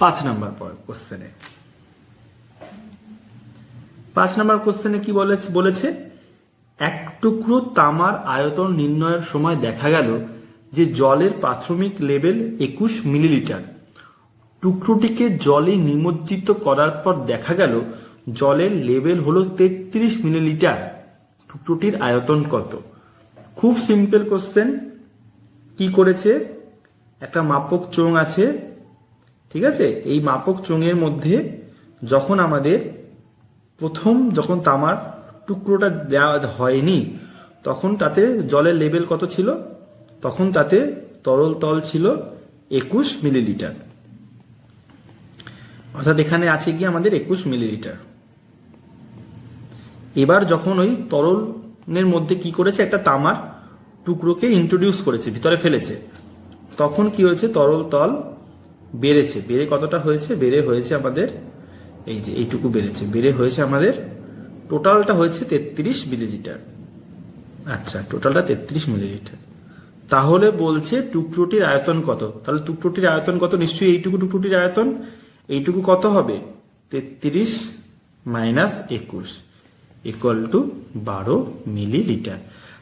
পাঁচ নাম্বার কোশ্চেনে পাঁচ নাম্বার কোশ্চেনে কি বলেছে বলেছে, এক টুকরো তামার আয়তন নির্ণয়ের সময় দেখা গেল যে জলের প্রাথমিক লেভেল একুশ মিলিলিটার। টুকরোটিকে জলে নিমজ্জিত করার পর দেখা গেল জলের লেভেল হলো তেত্রিশ মিলিলিটার। টুকরোটির আয়তন কত? খুব সিম্পল কোশ্চেন কি করেছে? একটা মাপক চোঙ আছে ঠিক আছে? এই মাপক চোঙের মধ্যে যখন আমাদের প্রথম যখন তামার টুকরোটা দেওয়া হয়নি, তখন তাতে জলের লেভেল কত ছিল? তখন তাতে তরল তল ছিল একুশ মিলিলিটার। অর্থাৎ এখানে আছে কি আমাদের একুশ মিলিলিটার। এবার যখন ওই তরলের মধ্যে কি করেছে? একটা তামার টুকরোকে ইন্ট্রোডিউস করেছে, ভিতরে ফেলেছে। তখন কি হয়েছে? তরল তল বেড়েছে। বেড়ে কতটা হয়েছে? বেড়ে হয়েছে আমাদের, এই যে এইটুকু বেড়েছে। বেড়ে হয়েছে আমাদের, টোটালটা হয়েছে তেত্রিশ মিলিলিটার। আচ্ছা টোটালটা তেত্রিশ মিলিলিটার। তাহলে বলছে টুকরোটির আয়তন কত? তাহলে টুকরোটির আয়তন কত? নিশ্চয়ই এইটুকু টুকরোটির আয়তন? এইটুকু কত হবে? তেত্রিশ মাইনাস একুশ ইকুয়াল টু বারো মিলিলিটার।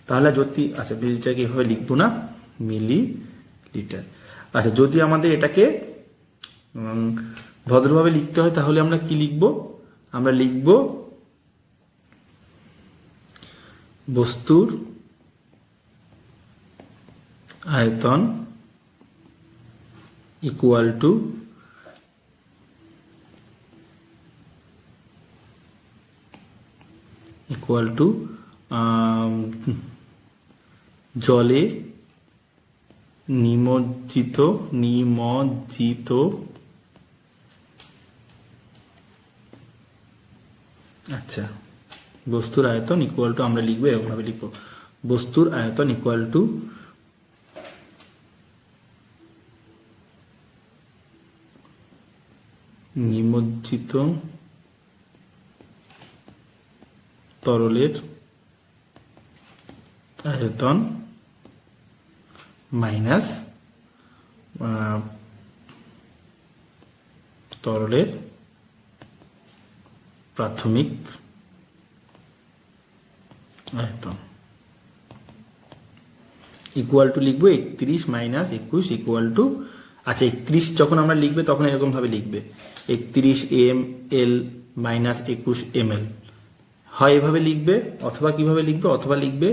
তাহলে যদি আচ্ছা মিলিলিটারকে এভাবে লিখব না মিলি লিটার আচ্ছা যদি আমাদের এটাকে ভদ্রভাবে লিখতে হয়, তাহলে আমরা কি লিখব? আমরা লিখব বস্তুর আয়তন ইকুয়াল টু ইকুয়াল টু জলে নিমজ্জিত নিমজ্জিত আচ্ছা। বস্তুর আয়তন ইকুয়াল টু আমরা লিখব এরকম ভাবে লিখব। বস্তুর আয়তন ইকুয়াল টু নিমজ্জিত তরলের আয়তন মাইনাস তরলের প্রাথমিক আয়তন ইকুয়াল টু লিখব একত্রিশ মাইনাস একুশ ইকুয়াল টু আচ্ছা একত্রিশ যখন আমরা লিখবে তখন এরকম ভাবে লিখবে। একত্রিশ এম এল মাইনাস একুশ এম এল হয় এভাবে লিখবে অথবা কীভাবে লিখবে? অথবা লিখবে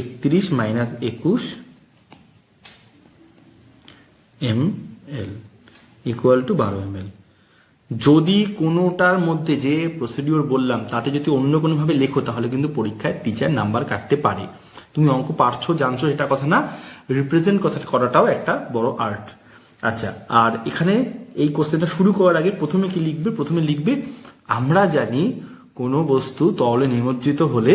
একত্রিশ মাইনাস একুশ এম এল ইকুয়াল টু বারো এম এল যদি কোনোটার মধ্যে যে প্রসিডিওর বললাম, তাতে যদি অন্য কোনোভাবে লেখো, তাহলে কিন্তু পরীক্ষায় টিচার নাম্বার কাটতে পারে। তুমি অঙ্ক পারছ, জানছো এটা কথা না রিপ্রেজেন্ট কথা করাটাও একটা বড় আর্ট আচ্ছা আর এখানে এই কোশ্চেনটা শুরু করার আগে প্রথমে কি লিখবে? প্রথমে লিখবে, আমরা জানি কোনো বস্তু তরলে নিমজ্জিত হলে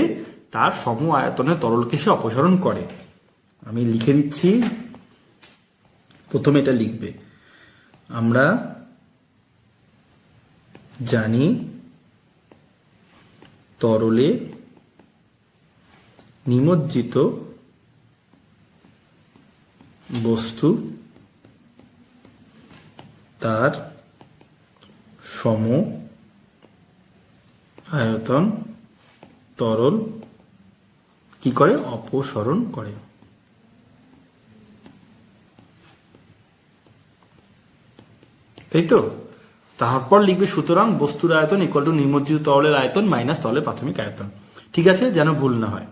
তার সম আয়তনে তরলকে সে অপসারণ করে। আমি লিখে দিচ্ছি। প্রথমে এটা লিখবে, আমরা জানি তরলে নিমজ্জিত বস্তু তার সম আয়তন তরল কি করে? অপসরণ করে। তাই তো? তারপর লিখবে, সুতরাং বস্তুর আয়তন ইকুয়াল টু নিমজ্জিত তরলের আয়তন মাইনাস তরলের প্রাথমিক আয়তন। ঠিক আছে? যেন ভুল না হয়।